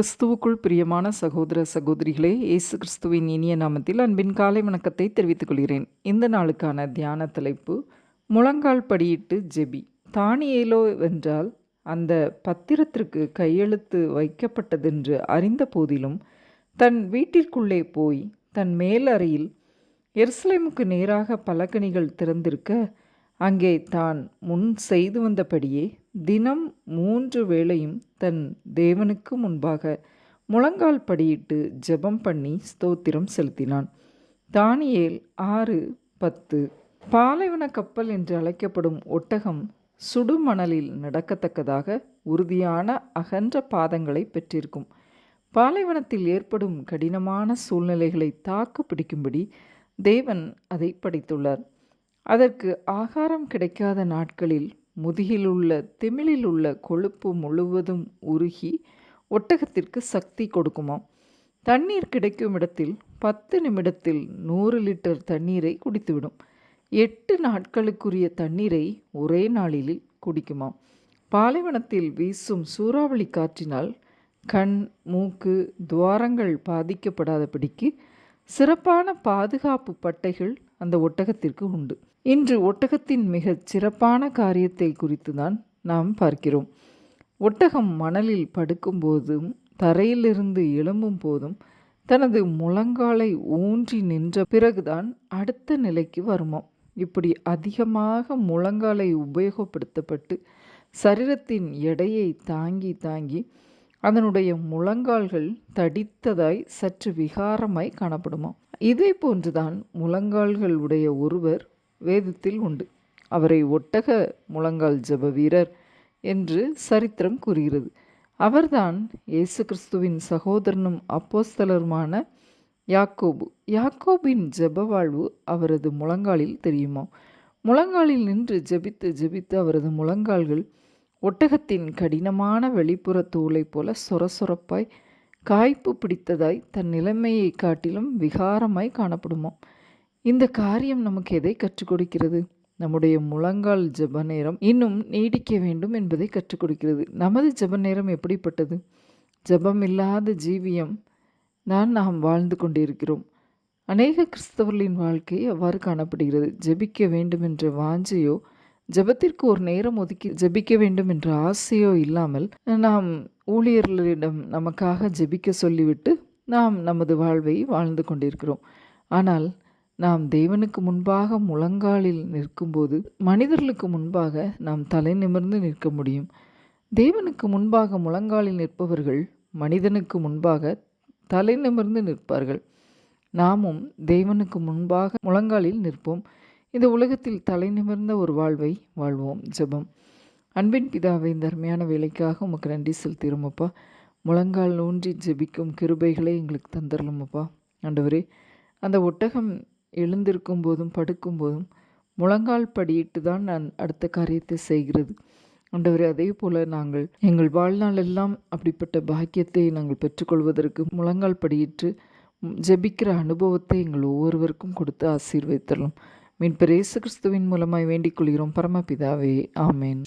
கிறிஸ்துவுக்குள் பிரியமான சகோதர சகோதரிகளே இயேசு கிறிஸ்துவின் இனிய நாமத்தில் அன்பின் காலை வணக்கத்தை தெரிவித்துக் கொள்கிறேன். இந்த நாளுக்கான தியான தலைப்பு முழங்கால் படியிட்டு ஜெபி. தானியேலோ வென்றால் அந்த பத்திரத்திற்கு கையெழுத்து வைக்கப்பட்டதென்று அறிந்த போதிலும் தன் வீட்டிற்குள்ளே போய் தன் மேலறையில் எருசலேமுக்கு நேராக பலகணிகள் திறந்திருக்க அங்கே தான் முன் செய்து வந்தபடியே தினம் மூன்று வேளையும் தன் தேவனுக்கு முன்பாக முழங்கால் படியிட்டு ஜெபம் பண்ணி ஸ்தோத்திரம் செலுத்தினான். தானியேல் ஆறு பத்து. பாலைவன கப்பல் என்று அழைக்கப்படும் ஒட்டகம் சுடுமணலில் நடக்கத்தக்கதாக உறுதியான அகன்ற பாதங்களை பெற்றிருக்கும். பாலைவனத்தில் ஏற்படும் கடினமான சூழ்நிலைகளை தாக்கு பிடிக்கும்படி தேவன் அதை படைத்துள்ளார். அதற்கு ஆகாரம் கிடைக்காத நாட்களில் முதுகிலுள்ள திமிழில் உள்ள கொழுப்பு முழுவதும் உருகி ஒட்டகத்திற்கு சக்தி கொடுக்குமாம் தண்ணீர் கிடைக்கும் இடத்தில் பத்து நிமிடத்தில் நூறு லிட்டர் தண்ணீரை குடித்துவிடும். எட்டு நாட்களுக்குரிய தண்ணீரை ஒரே நாளில் குடிக்குமாம் பாலைவனத்தில் வீசும் சூறாவளி காற்றினால் கண் மூக்கு துவாரங்கள் பாதிக்கப்படாதபடிக்கு சிறப்பான பாதுகாப்பு பட்டைகள் அந்த ஒட்டகத்திற்கு உண்டு. இன்று ஒட்டகத்தின் மிகச் சிறப்பான காரியத்தை குறித்து தான் நாம் பார்க்கிறோம். ஒட்டகம் மணலில் படுக்கும்போதும் தரையிலிருந்து எழும்பும் போதும் தனது முழங்காலை ஊன்றி நின்ற பிறகுதான் அடுத்த நிலைக்கு வருமாம். இப்படி அதிகமாக முழங்காலை உபயோகப்படுத்தப்பட்டு சரீரத்தின் எடையை தாங்கி தாங்கி அதனுடைய முழங்கால்கள் தடித்ததாய் சற்று விகாரமாய் காணப்படுமாம். இதே போன்றுதான் முழங்கால்கள் உடைய ஒருவர் வேதத்தில் உண்டு. அவரை ஒட்டக முழங்கால் ஜெப வீரர் என்று சரித்திரம் கூறுகிறது. அவர்தான் இயேசு கிறிஸ்துவின் சகோதரனும் அப்போஸ்தலருமான யாக்கோபு. யாக்கோபின் ஜெப வாழ்வு அவரது முழங்காலில் தெரியுமா? முழங்காலில் நின்று ஜெபித்து ஜெபித்து அவரது முழங்கால்கள் ஒட்டகத்தின் கடினமான வெளிப்புற தூளைப் போல சொரசொரப்பாய் காய்ப்பு பிடித்ததாய் தன் நிலைமையை காட்டிலும் விகாரமாய் காணப்படுமோ இந்த காரியம் நமக்கு எதை கற்றுக் கொடுக்கிறது? நம்முடைய முழங்கால் ஜெப நேரம் இன்னும் நீடிக்க வேண்டும் என்பதை கற்றுக் கொடுக்கிறது. நமது ஜெப நேரம் எப்படிப்பட்டது? ஜபம் இல்லாத ஜீவியம் தான் நாம் வாழ்ந்து கொண்டிருக்கிறோம். அநேக கிறிஸ்தவர்களின் வாழ்க்கை அவ்வாறு காணப்படுகிறது. ஜெபிக்க வேண்டும் என்ற வாஞ்சையோ ஜெபத்திற்கு ஒரு நேரம் ஒதுக்கி ஜெபிக்க வேண்டும் என்ற ஆசையோ இல்லாமல் நாம் ஊழியர்களிடம் நமக்காக ஜெபிக்க சொல்லிவிட்டு நாம் நமது வாழ்வை வாழ்ந்து கொண்டிருக்கிறோம். ஆனால் நாம் தேவனுக்கு முன்பாக முழங்காலில் நிற்கும்போது மனிதர்களுக்கு முன்பாக நாம் தலை நிமிர்ந்து நிற்க முடியும். தேவனுக்கு முன்பாக முழங்காலில் நிற்பவர்கள் மனிதனுக்கு முன்பாக தலை நிமிர்ந்து நிற்பார்கள். நாமும் தேவனுக்கு முன்பாக முழங்காலில் நிற்போம். இந்த உலகத்தில் தலை நிமிர்ந்த ஒரு வாழ்வை வாழ்வோம். ஜெபம். அன்பின் பிதாவை இந்த அருமையான வேலைக்காக உமக்கு நன்றி செலுத்திடுமப்பா முழங்கால் ஊன்றி ஜெபிக்கும் கிருபைகளை எங்களுக்கு தந்துடலாமப்பா ஆண்டவரே அந்த ஒட்டகம் எழுந்திருக்கும் போதும் படுக்கும் போதும் முழங்கால் படியிட்டு தான் நான் அடுத்த காரியத்தை செய்கிறது. ஆண்டவரே அதே போல் நாங்கள் எங்கள் வாழ்நாளெல்லாம் அப்படிப்பட்ட பாக்கியத்தை நாங்கள் பெற்றுக்கொள்வதற்கு முழங்கால் படியிட்டு ஜெபிக்கிற அனுபவத்தை எங்கள் ஒவ்வொருவருக்கும் கொடுத்து ஆசீர்வதித்தரலாம். மீன் பிரேசு கிறிஸ்துவின் மூலமாய் வேண்டிக் கொள்கிறோம். பரமபிதாவே ஆமேன்.